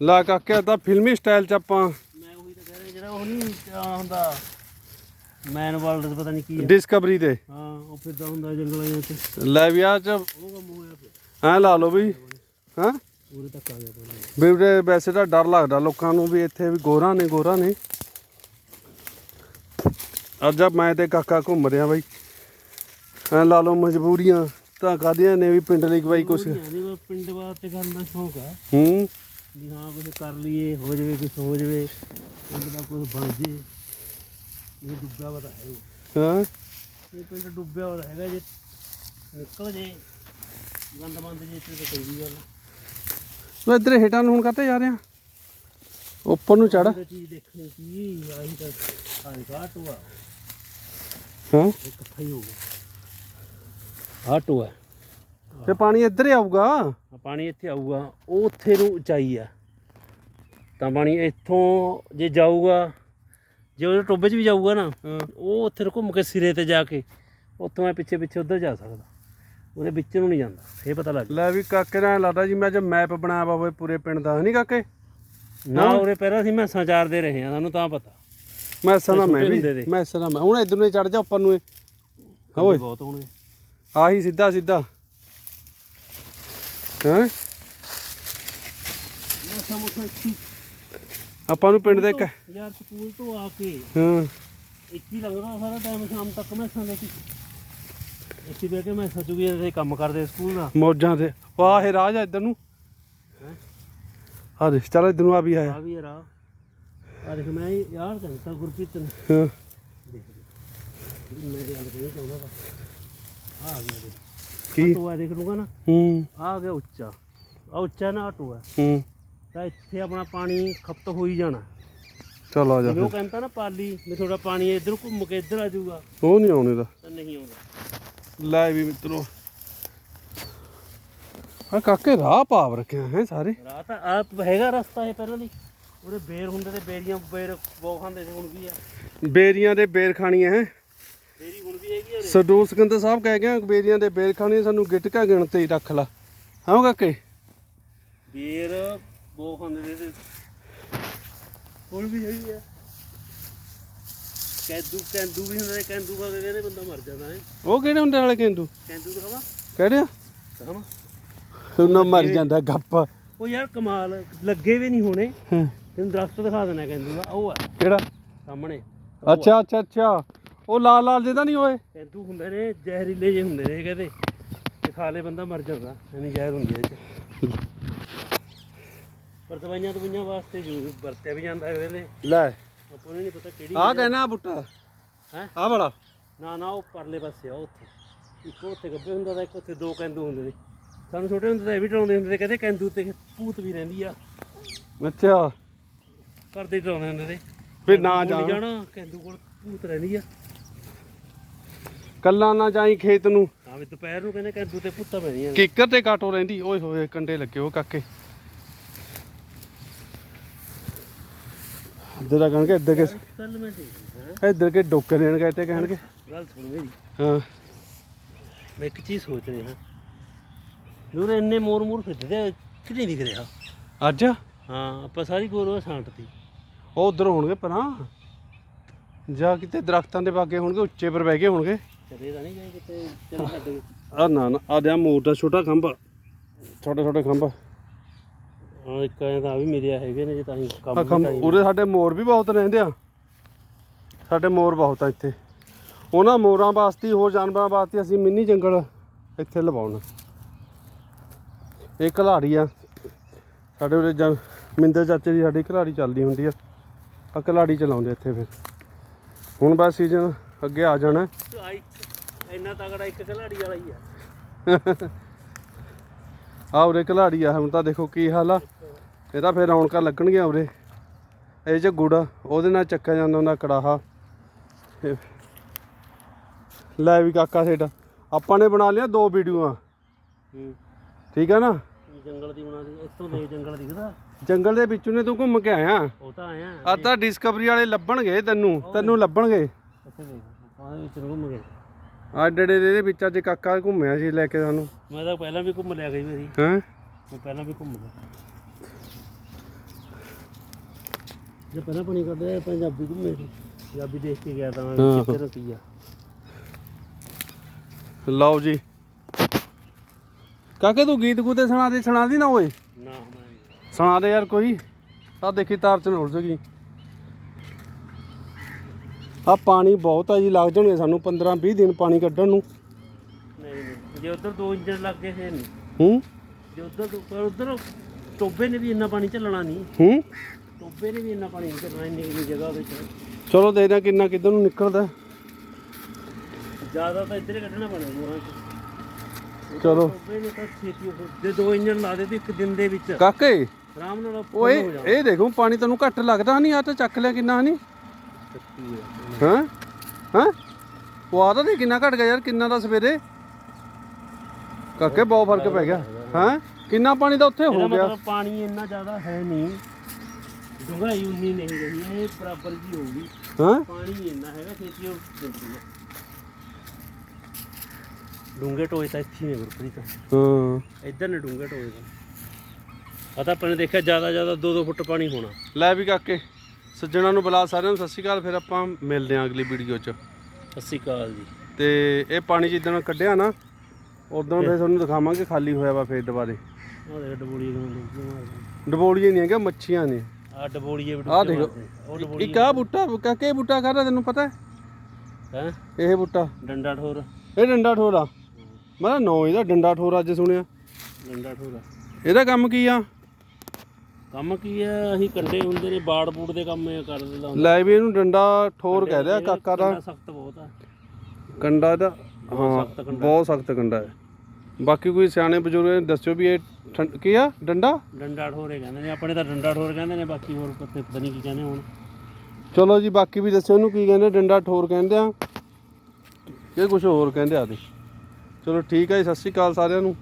ਲਾ ਕਾਕੇ ਤਾਂ ਫਿਲਮੀ ਸਟਾਈਲ ਚ ਆਪਾਂ ਮੈਂ ਉਹੀ ਤਾਂ ਕਹਿ ਰਿਹਾ ਜਿਹੜਾ ਉਹ ਨਹੀਂ ਕਿਆ ਹੁੰਦਾ ਮੈਨ ਵਰਲਡ ਪਤਾ ਨਹੀਂ ਕੀ ਹੈ ਡਿਸਕਵਰੀ ਤੇ ਹਾਂ ਉਹ ਫਿਰਦਾ ਹੁੰਦਾ ਜੰਗਲਾਂ ਚ ਲੈ ਵੀ ਆ ਚ। ਉਹ ਕੰਮ ਹੋਇਆ ਪਿਆ ਐ ਲਾ ਲਓ ਵੀ। ਹਾਂ? ਪੂਰੇ ਤੱਕ ਆ ਗਿਆ ਪਹਿਲਾਂ ਵੀ ਉਰੇ ਵੈਸੇ ਤਾਂ ਡਰ ਲੱਗਦਾ ਲੋਕਾਂ ਨੂੰ ਵੀ ਇੱਥੇ ਵੀ ਗੋਰਾ ਨੇ ਗੋਰਾ ਨੇ। ਅੱਜ ਆ ਮੈਂ ਤੇ ਕਾਕਾ ਘੁੰਮ ਰਿਹਾ ਬਾਈ। ਐ ਲਾ ਲਓ ਮਜਬੂਰੀਆਂ ਤਾਂ ਕਾਦੀਆਂ ਨੇ ਵੀ ਪਿੰਡ ਲਈ ਬਾਈ ਕੁਛ। ਨਹੀਂ ਪਿੰਡ ਵਾਸਤੇ ਕਰਨ ਦਾ ਸ਼ੌਂਕ ਆ। ਹੂੰ। ਵੀ ਹਾਂ ਕੁਝ ਕਰ ਲਈਏ ਹੋ ਜਾਵੇ ਕੁਝ ਹੋ ਜਾਵੇ ਪਿੰਡ ਦਾ ਕੁਝ ਬਣ ਜੇ। ਇਹ ਡੁੱਬਿਆ ਵਾ ਤਾਂ ਹੈ। ਹਾਂ? ਇਹ ਪਿੰਡ ਡੁੱਬਿਆ ਹੋਇਆ ਹੈਗਾ ਜੇ। ਨਿਕਲ ਜੇ। ਗੰਦ ਬੰਦ ਜੇ ਇੱਥੇ ਤਾਂ ਕੋਈ ਵੀ ਗੱਲ ਤੂੰ ਇੱਧਰ ਹੇਠਾਂ ਨੂੰ ਹੁਣ ਕਾਤੇ ਜਾ ਰਿਹਾ? ਉੱਪਰ ਨੂੰ ਚੜ ਇਹ ਚੀਜ਼ ਦੇਖਣੀ ਸੀ ਆਹੀ ਤਾਂ ਆਹੀ ਘਾਟੂਆ ਹਾਂ? ਇਹ ਇਕੱਠਾ ਹੀ ਹੋ ਗਿਆ ਘਾਟੂਆ ਤੇ ਪਾਣੀ ਇੱਧਰ ਹੀ ਆਊਗਾ? ਪਾਣੀ ਇੱਥੇ ਆਊਗਾ। ਉਹ ਉੱਥੇ ਨੂੰ ਉਚਾਈ ਆ। ਤਾਂ ਪਾਣੀ ਇੱਥੋਂ ਜੇ ਜਾਊਗਾ ਜੇ ਉਹ ਟੋਬੇ 'ਚ ਵੀ ਜਾਊਗਾ ਨਾ ਉਹ ਉੱਥੇ ਘੁੰਮ ਕੇ ਸਿਰੇ ਤੇ ਜਾ ਕੇ ਉੱਥੋਂ ਮੈਂ ਪਿੱਛੇ ਪਿੱਛੇ ਉੱਧਰ ਜਾ ਸਕਦਾ। ਉਹਦੇ ਵਿੱਚ ਨੂੰ ਨਹੀਂ ਜਾਂਦਾ। ਇਹ ਪਤਾ ਲੱਗ ਲੈ ਵੀ ਕਾਕੇ ਨਾਲ ਲੱਗਦਾ ਜੀ ਮੈਂ ਅੱਜ ਮੈਪ ਬਣਾਇਆ ਵਾ ਓਏ ਪੂਰੇ ਪਿੰਡ ਦਾ ਨਹੀਂ ਕਾਕੇ? ਨਾ ਉਰੇ ਪਹਿਲਾਂ ਸੀ ਮੈਂ ਸੰਚਾਰਦੇ ਰਹੇ ਆ ਤੁਹਾਨੂੰ ਤਾਂ ਪਤਾ। ਮੈਂ ਸਨਾ ਮੈਂ ਵੀ ਹੁੰਦੇ ਦੇ। ਮੈਂ ਸਨਾ ਮੈਂ ਹੁਣ ਇੱਧਰ ਨੂੰ ਚੜ ਜਾ ਉੱਪਰ ਨੂੰ ਇਹ। ਹਾਂ ਓਏ। ਬਹੁਤ ਹੋਣੇ। ਆਹੀ ਸਿੱਧਾ ਸਿੱਧਾ ਹਾਂ? ਆਪਾਂ ਨੂੰ ਪਿੰਡ ਦੇ ਇੱਕ ਯਾਰ ਸਕੂਲ ਤੋਂ ਆ ਕੇ ਹਾਂ। ਇੱਥੇ ਲੱਗਦਾ ਸਾਰਾ ਟਾਈਮ ਸ਼ਾਮ ਤੱਕ ਮੈਂ ਸੰਦੇ ਸੀ। ਇੱਥੇ ਬਹਿ ਕੇ ਮੈਂ ਸੱਚੂ ਵੀ ਇਹਦੇ ਕੰਮ ਕਰਦੇ ਸਕੂਲ ਦਾ। ਮੌਜਾਂ ਤੇ ਵਾਹ ਇਹ ਰਾਜ ਆ ਇੱਧਰ ਨੂੰ। ਹੈਂ? ਆ ਦੇ ਚੱਲ ਇੱਧਰ ਨੂੰ ਆ ਵੀ ਆਇਆ। ਆ ਵੀ ਦੇਖ ਮੈਂ ਯਾਰ ਕਹਿੰਦਾ ਗੁਰਪ੍ਰੀਤ ਨੂੰ। ਹਾਂ। ਦੇਖ। ਮੈਂ ਇਹ ਗੱਲ ਕਹਿਣਾ ਚਾਹੁੰਦਾ ਆ ਗਿਆ ਦੇਖ। ਕੀ? ਟੂਆ ਦੇਖ ਲੂਗਾ ਨਾ। ਹੂੰ। ਆ ਗਿਆ ਉੱਚਾ। ਆ ਉੱਚਾ ਨਾ ਟੂਆ ਹੂੰ। ਤਾਂ ਇੱਥੇ ਆਪਣਾ ਪਾਣੀ ਖਪਤ ਹੋ ਹੀ ਜਾਣਾ। ਚੱਲ ਆ ਜਾ ਫਿਰ। ਕਹਿੰਦਾ ਨਾ ਪਾਲੀ ਵੀ ਥੋੜਾ ਪਾਣੀ ਇੱਧਰ ਘੁੰਮ ਕੇ ਇੱਧਰ ਆ ਜਾਊਗਾ। ਉਹ ਨਹੀਂ ਆਉਣੇ ਦਾ ਤਾਂ ਨਹੀਂ ਆਉਂਦਾ ਲੈ ਵੀ ਮਿੱਤਰੋ। ਆ ਕਾਕੇ ਰਾਹ ਪਾਵ ਰੱਖਿਆ ਹੈ ਸਾਰੇ। ਰਾਤ ਆ ਹੈਗਾ ਰਸਤਾ ਇਹ ਪਹਿਲਾਂ ਦੀ। ਉਹਦੇ ਬੇਰ ਹੁੰਦੇ ਤੇ ਬੇਰੀਆਂ ਬੇਰ ਬਹੁਤ ਖਾਂਦੇ ਸੀ ਹੁਣ ਵੀ ਆ। ਬੇਰੀਆਂ ਦੇ ਬੇਰ ਖਾਣੀਆਂ ਹੈ ਬੇਰੀ ਹੁਣ ਵੀ ਹੈਗੀ ਆ ਉਰੇ। ਸਡੂਲ ਸਿਕੰਦਰ ਸਾਹਿਬ ਕਹਿ ਗਿਆ ਬੇਰੀਆਂ ਦੇ ਬੇਰ ਖਾਣੀਆਂ ਸਾਨੂੰ ਗਿਟਕਾ ਗਿਣ ਤੇ ਹੀ ਰੱਖ ਲਾ। ਹਾਂ ਕਾਕੇ? ਬੇਰ ਬਹੁਤ ਖਾਂਦੇ ਤੇ ਹੁਣ ਵੀ ਹੈਗੀ ਆ ਕੈਦੂ ਕੈਂਦੂ ਵੀ ਹੁੰਦੇ ਨੇ ਕੈਂਦੂ ਖਾ ਕੇ ਕਹਿੰਦੇ ਬੰਦਾ ਮਰ ਜਾਂਦਾ ਹੈ। ਉਹ ਕਿਹੜੇ ਹੁੰਦੇ ਵਾਲੇ ਕੇਂਦੂ? ਕੈਂਦੂ ਤਾਂ ਖਾਵਾ ਕਿਹੜੇ ਆ? ਖਾਵਾ ਉਹਨਾਂ ਮਰ ਜਾਂਦਾ ਗੱਪ। ਉਹ ਯਾਰ ਕਮਾਲ ਲੱਗੇ ਵੀ ਨਹੀਂ ਹੋਣੇ। ਹਾਂ, ਤੈਨੂੰ ਦਰਖਤ ਦਿਖਾ ਦੇਣਾ ਕੈਂਦੂ ਦਾ ਉਹ ਆ। ਕਿਹੜਾ? ਸਾਹਮਣੇ ਅੱਛਾ ਅੱਛਾ ਅੱਛਾ। ਉਹ ਲਾਲ ਲਾਲ ਜਿਹਦਾ ਨਹੀਂ ਓਏ ਕੈਂਦੂ ਹੁੰਦੇ ਨੇ ਜ਼ਹਿਰੀਲੇ ਜੇ ਹੁੰਦੇ ਨੇ ਕਹਿੰਦੇ ਤੇ ਖਾ ਲੇ ਬੰਦਾ ਮਰ ਜਾਂਦਾ ਐਨੀ ਜ਼ਹਿਰ ਹੁੰਦੀ ਹੈ ਇਹ ਚ ਪਰ ਦਵਾਈਆਂ ਦਵਾਈਆਂ ਵਾਸਤੇ ਜ਼ਰੂਰ ਵਰਤਿਆ ਵੀ ਜਾਂਦਾ ਹੈ ਵੇਲੇ ਲੈ। ਆਪਾਂ ਨੂੰ ਨਹੀਂ ਪਤਾ ਕਿਹੜੀ ਆ ਕਹਿਣਾ ਬੁੱਟਾ। ਹੈ? ਆ ਬੜਾ ਨਾ ਨਾ ਉਹ ਪਰਲੇ ਪਾਸੇ ਆ ਉੱਥੇ। ਇੱਕ ਉੱਥੇ ਗੱਬੇ ਹੁੰਦਾ ਤਾਂ ਇੱਕ ਉੱਥੇ ਦੋ ਕੈਂਦੂ ਹੁੰਦੇ ਨੇ। ਸਾਨੂੰ ਛੋਟੇ ਹੁੰਦੇ ਤਾਂ ਇਹ ਵੀ ਡਰਾਉਂਦੇ ਹੁੰਦੇ ਤੇ ਕਹਿੰਦੇ ਕੈਂਦੂ ਤੇ ਭੂਤ ਵੀ ਰਹਿੰਦੀ ਆ। ਅੱਛਾ। ਘਰ ਦੇ ਡਰਾਉਂਦੇ ਹੁੰਦੇ ਤੇ ਫਿਰ ਨਾ ਜਾਣਾ ਕੈਂਦੂ ਕੋਲ ਭੂਤ ਰਹਿੰਦੀ ਆ। ਕੱਲਾ ਨਾ ਜਾਈ ਖੇਤ ਨੂੰ। ਹਾਂ ਵੀ ਦੁਪਹਿਰ ਨੂੰ ਕਹਿੰਦੇ ਕੈਂਦੂ ਤੇ ਭੂਤਾਂ ਪੈਣੀਆਂ ਨੇ। ਕਿੱਕਰ ਤੇ ਕਾਟੋ ਰਹਿੰਦੀ। ਓਏ ਹੋਏ ਕੰਡੇ ਲੱਗੇ ਉਹ ਕਾਕੇ। ਇੱਧਰ ਦਾ ਕਹਿਣਗੇ ਇੱਧਰ ਕੇ ਇੱਧਰ ਕੇ ਡੋਕੇ ਦੇਣ ਗਏ ਤੇ ਕਹਿਣਗੇ। ਗੱਲ ਸੁਣ ਮੇਰੀ। ਹਾਂ। ਮੈਂ ਇੱਕ ਚੀਜ਼ ਸੋਚ ਰਿਹਾ। ਦੂਰ ਇੰਨੇ ਮੋਰ ਮੋਰ ਫਿਰਦੇ ਕਿ ਨਹੀਂ ਦਿਖ ਰਿਹਾ ਅੱਜ? ਹਾਂ ਆਪਾਂ ਸਾਰੀ ਗੋਰਵਾ ਛਾਂਟਤੀ ਉਹ ਉਧਰ ਹੋਣਗੇ ਪਰਾਂ। ਜਾਂ ਕਿਤੇ ਦਰਖਤਾਂ ਦੇ ਬਾਗੇ ਹੋਣਗੇ ਉੱਚੇ ਪਰ ਬਹਿ ਗਏ ਹੋਣਗੇ। ਚਲੇ ਤਾਂ ਨਹੀਂ ਗਏ ਕਿਤੇ? ਚੱਲ ਛੱਡ ਆ ਨਾ ਨਾ ਆ ਦਿਆ ਮੋਰ ਦਾ ਛੋਟਾ ਖੰਭਾ। ਛੋਟੇ ਛੋਟੇ ਖੰਭਾ। ਹਾਂ ਇੱਕ ਐਂ ਤਾਂ ਆ ਵੀ ਮੇਰੇ ਹੈਗੇ ਨੇ ਜੇ ਤਾਂ ਹੀ ਆ ਕੰਮ ਖੰਭ ਵੀ ਉਰੇ ਸਾਡੇ ਮੋਰ ਵੀ ਬਹੁਤ ਰਹਿੰਦੇ ਆ। ਸਾਡੇ ਮੋਰ ਬਹੁਤ ਆ ਇੱਥੇ। ਉਹਨਾਂ ਮੋਰਾਂ ਵਾਸਤੇ ਹੀ, ਹੋਰ ਜਾਨਵਰਾਂ ਵਾਸਤੇ ਅਸੀਂ ਮਿੰਨੀ ਜੰਗਲ ਇੱਥੇ ਲਵਾਉਣਾ। ਇਹ ਘਲਾੜੀ ਆ। ਸਾਡੇ ਉਰੇ ਜਨ ਮਿੰਦਰ ਚਾਚੇ ਦੀ ਸਾਡੀ ਘਲਾੜੀ ਚੱਲਦੀ ਹੁੰਦੀ ਆ। ਆ ਘਲਾੜੀ ਚਲਾਉਂਦੇ ਇੱਥੇ ਫਿਰ। ਹੁਣ ਬਸ ਸੀਜ਼ਨ ਅੱਗੇ ਆ ਜਾਣਾ। ਇੰਨਾ ਤਗੜਾ ਇੱਕ ਖਿਲਾੜੀ ਵਾਲਾ ਹੀ ਆ। ਆ ਉਰੇ ਘਲਾੜੀ ਆ ਹੁਣ ਤਾਂ ਦੇਖੋ ਕੀ ਹਾਲ ਆ। ਇਹਦਾ ਫਿਰ ਰੌਣਕਾਂ ਲੱਗਣਗੀਆਂ ਉਰੇ। ਇਹ ਚ ਗੁੜ ਉਹਦੇ ਨਾਲ ਚੱਕਿਆ ਜਾਂਦਾ ਹੁੰਦਾ ਕੜਾਹਾ। ਇਹ- ਲੈ ਵੀ ਕਾਕਾ ਸੇਠ ਆਪਾਂ ਨੇ ਬਣਾ ਲਿਆ ਦੋ ਵੀਡੀਓਆਂ। ਠੀਕ ਆ ਨਾ? ਜੰਗਲ ਦੀ ਬਣਾ ਦੀ ਇੱਥੋਂ ਦੇ ਜੰਗਲ ਦਿਖਦਾ ਜੰਗਲ ਦੇ ਵਿੱਚੋਂ ਨੇ ਤੂੰ ਘੁੰਮ ਕੇ ਆਇਆ? ਉਹ ਤਾਂ ਆਇਆ। ਆ ਤਾਂ ਡਿਸਕਵਰੀ ਵਾਲੇ ਲੱਭਣਗੇ ਤੈਨੂੰ ਤੈਨੂੰ ਲੱਭਣਗੇ। ਇੱਥੇ ਦੇ ਵਿੱਚ ਘੁੰਮ ਗਏ। ਆ ਡੜੇ ਦੇ ਵਿੱਚ ਅੱਜ ਕਾਕਾ ਘੁੰਮਿਆ ਸੀ ਲੈ ਕੇ ਸਾਨੂੰ। ਮੈਂ ਤਾਂ ਪਹਿਲਾਂ ਵੀ ਘੁੰਮ ਲਿਆ ਕਈ ਵਾਰੀ। ਹੈਂ? ਮੈਂ ਪਹਿਲਾਂ ਵੀ ਘੁੰਮ ਲਿਆ। ਜੇ ਪਹਿਲਾਂ ਪਾਣੀ ਕੱਢਿਆ ਪੰਜਾਬੀ ਘੁੰਮੇ ਸੀ। ਪੰਜਾਬੀ ਦੇਖ ਕੇ ਗਿਆ ਤਾਂ। ਕਿੱਥੇ ਰੁਕੀ ਆ। ਲਓ ਜੀ। ਕਾਕੇ ਤੂੰ ਗੀਤ ਗੂਤੇ ਸੁਣਾ ਦੇ ਸੁਣਾ ਦੀ ਨਾ ਓਏ। ਨਾ ਸੁਣਾ ਦੇ ਯਾਰ ਕੋਈ। ਆ ਦੇਖੀ ਤਾਰ ਚ ਨਾ ਉਲਝ ਗਈ ਆ ਪਾਣੀ ਬਹੁਤ ਆ ਜੀ ਲੱਗ ਜਾਣਗੇ ਸਾਨੂੰ 15 20 ਦਿਨ ਪਾਣੀ ਕੱਢਣ ਨੂੰ। ਨਹੀਂ ਨਹੀਂ। ਜੇ ਉਧਰ ਦੋ ਇੰਜਣ ਲੱਗ ਗਏ ਫੇਰ ਨਹੀਂ। ਹੂੰ? ਜੇ ਉਧਰ ਪਰ ਉਧਰ ਟੋਬੇ ਨੇ ਵੀ ਇੰਨਾ ਪਾਣੀ ਚੱਲਣਾ ਨਹੀਂ। ਹੂੰ? ਟੋਬੇ ਨੇ ਵੀ ਇੰਨਾ ਪਾਣੀ ਨਹੀਂ ਚੱਲਣਾ ਇੰਨੀ ਕਿੰਨੀ ਜਗ੍ਹਾ ਵਿੱਚ। ਚਲੋ ਦੇਖਦੇ ਹਾਂ ਕਿੰਨਾ ਕਿੱਧਰ ਨੂੰ ਨਿਕਲਦਾ। ਜ਼ਿਆਦਾ ਤਾਂ ਇੱਧਰ ਹੀ ਕੱਢਣਾ ਪੈਣਾ ਮੋਰਾਂ 'ਚ। ਚਲੋ। ਟੋਬੇ ਨੇ ਤਾਂ ਛੇਤੀ ਉਹ- ਜੇ ਦੋ ਇੰਜਣ ਲਾ ਦੇ ਤੇ ਇੱਕ ਦਿਨ ਦੇ ਵਿੱਚ। ਕਾਕੇ ਆਰਾਮ ਨਾਲ ਓਏ ਇਹ ਦੇਖੋ ਪਾਣੀ ਤੈਨੂੰ ਘੱਟ ਲੱਗਦਾ ਨਹੀਂ ਆ ਤਾਂ ਚੱਕ ਲਿਆ ਕਿੰਨਾ ਨਹੀਂ। ਜਾਣਾ ਹਾਂ? ਹਾਂ? ਉਹ ਆਦਾ ਦੇ ਕਿੰਨਾ ਘਟ ਗਿਆ ਯਾਰ ਕਿੰਨਾ ਦਾ ਸਵੇਰੇ? ਕਾਕੇ ਬਹੁਤ ਫ਼ਰਕ ਪੈ ਗਿਆ। ਹਾਂ? ਕਿੰਨਾ ਪਾਣੀ ਤਾਂ ਉੱਥੇ ਹੋ ਗਿਆ? ਮਤਲਬ ਪਾਣੀ ਇੰਨਾ ਜ਼ਿਆਦਾ ਹੈ ਨਹੀਂ। ਡੂੰਘਾਈ ਉਨੀ ਨਹੀਂ ਰਹੀ ਇਹ ਬਰਾਬਰ ਜੀ ਹੋਊਗੀ। ਹਾਂ? ਪਾਣੀ ਇੰਨਾ ਹੈਗਾ ਛੇਤੀ ਉਹ ਦਿੰਦੀ ਹੈ। ਟੋਏ ਤਾਂ ਇੱਥੇ ਨੇ ਗੁਰਪ੍ਰੀਤ। ਹਾਂ। ਇੱਧਰ ਨੇ ਡੂੰਘੇ ਟੋਏ ਤਾਂ। ਆ ਤਾਂ ਆਪਾਂ ਨੇ ਦੇਖਿਆ ਜ਼ਿਆਦਾ ਜ਼ਿਆਦਾ 2-2 ਫੁੱਟ ਪਾਣੀ ਹੋਣਾ। ਲੈ ਵੀ ਕਾਕੇ। ਸੱਜਣਾ ਨੂੰ ਬੁਲਾ ਸਾਰਿਆਂ ਨੂੰ ਸਤਿ ਸ਼੍ਰੀ ਅਕਾਲ ਫਿਰ ਆਪਾਂ ਮਿਲਦੇ ਹਾਂ ਅਗਲੀ ਵੀਡੀਓ 'ਚ। ਸਤਿ ਸ਼੍ਰੀ ਅਕਾਲ ਜੀ। ਤੇ ਇਹ ਪਾਣੀ ਜਿੱਦਣ ਕੱਢਿਆ ਨਾ ਉਦੋਂ ਫਿਰ ਤੁਹਾਨੂੰ ਦਿਖਾਵਾਂਗੇ ਖਾਲੀ ਹੋਇਆ ਵਾ ਫੇਰ ਦੁਬਾਰੇ। ਆਹ ਦੇਖ ਨਹੀਂ ਹੈਗਾ ਮੱਛੀਆਂ ਨੇ। ਆ ਡਬੋਲੀਏ ਆਹ ਦੇਖੋ ਉਹ ਇੱਕ ਆ ਬੂਟਾ ਕਾਕੇ ਬੂਟਾ ਕਾਹਦਾ ਤੈਨੂੰ ਪਤਾ ਹੈ? ਹੈ? ਇਹ ਬੂਟਾ। ਡੰਡਾ ਠੋਰ। ਇਹ ਡੰਡਾ ਠੋਰਾ। ਮੈਂ ਨੌ ਇਹਦਾ ਡੰਡਾ ਠੋਰਾ ਅੱਜ ਸੁਣਿਆ। ਡੰਡਾ ਠੋਰ। ਇਹਦਾ ਕੰਮ ਕੀ ਆ? ਕੰਮ ਕੀ ਹੈ? ਅਸੀਂ ਕੰਡੇ ਹੁੰਦੇ ਨੇ ਬਾੜ ਬੂੜ ਦੇ ਕੰਮ ਇਹ ਕਰ ਦਿੰਦਾ ਲੈ ਵੀ ਇਹਨੂੰ ਡੰਡਾ ਠੋਰ ਕਹਿ ਰਿਹਾ ਕਾਕਾ ਦਾ। ਸਖਤ ਬਹੁਤ ਆ। ਕੰਡਾ ਦਾ ਹਾਂ। ਬਹੁਤ ਸਖਤ ਕੰਡਾ ਹੈ। ਬਾਕੀ ਕੋਈ ਸਿਆਣੇ ਬਜ਼ੁਰਗ ਦੱਸਿਓ ਵੀ ਇਹ ਕੀ ਆ? ਡੰਡਾ? ਡੰਡਾ ਠੋਰੇ ਕਹਿੰਦੇ ਨੇ ਆਪਣੇ ਤਾਂ ਡੰਡਾ ਠੋਰ ਕਹਿੰਦੇ ਨੇ ਬਾਕੀ ਹੋਰ ਪਤਾ ਪਤਾ ਨਹੀਂ ਕੀ ਕਹਿੰਦੇ ਹੁਣ। ਚਲੋ ਜੀ ਬਾਕੀ ਵੀ ਦੱਸਿਓ ਇਹਨੂੰ ਕੀ ਕਹਿੰਦੇ ਡੰਡਾ ਠੋਰ ਕਹਿੰਦੇ ਆ। ਇਹ ਕੁਝ ਹੋਰ ਕਹਿੰਦੇ ਆ ਤੇ। ਚਲੋ ਠੀਕ ਹੈ ਜੀ ਸਤਿ ਸ਼੍ਰੀ ਅਕਾਲ ਸਾਰਿਆਂ ਨੂੰ।